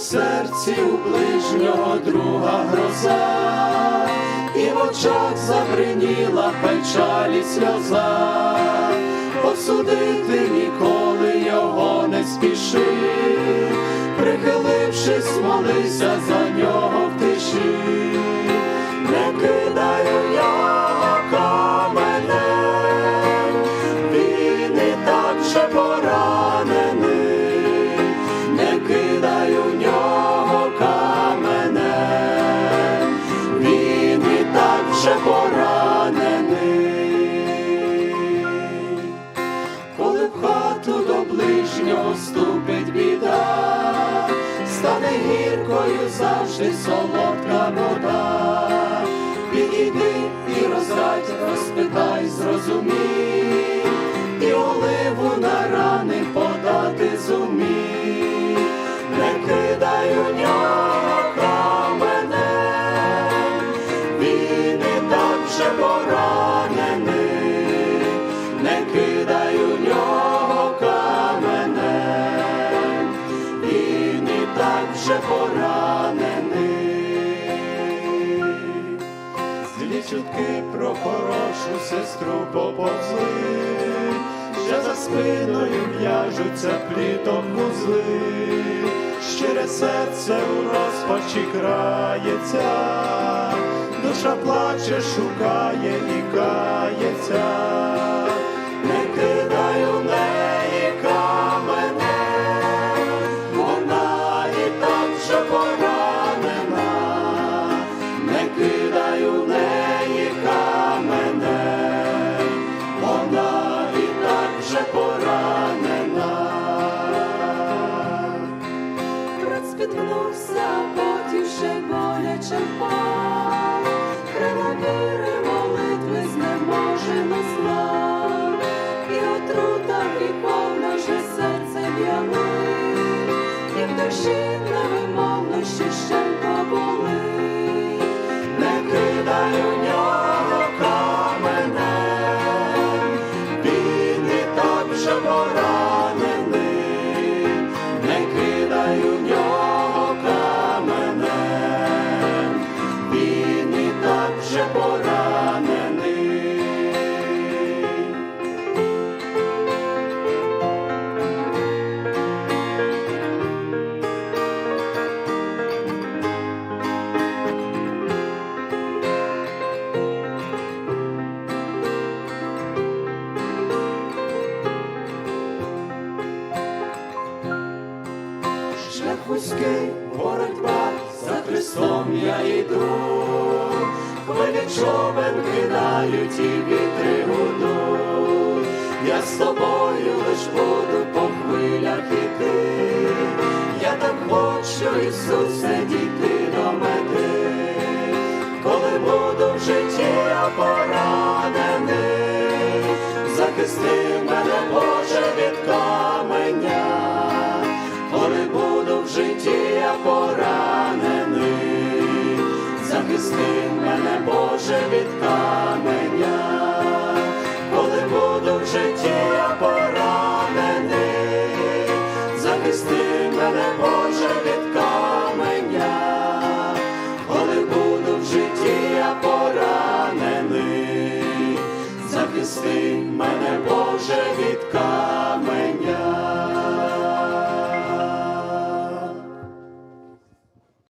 серці у ближнього друга гроза, і в очах забриніла печалі сльоза, осудити ніколи його не спіши, прихилившись, молися за нього в тиші, гіркою завжди солодка вода. Підійди і розрадь, розпитай, зрозумій, поранений. Злі чутки про хорошу сестру поповзли, що за спиною в'яжуться плітом вузли, щире серце у розпачі крається, душа плаче, шукає і кається, І в душі невимовно ще щемка болить. Шлях вузький, боротьба, за Христом я йду, хвилі човен кидають і вітри гудуть, я з тобою лиш буду по хвилях іти, я так хочу, Ісусе, дійти до мети, коли буду в житті поранений, захисти мене, Боже, від каменя житті поранений, захисти мене, Боже, від каменя, коли буду в житті я поранений, захисти мене, Боже, від каменя, коли буду в житті я поранений, захисти мене, Боже, від каменя.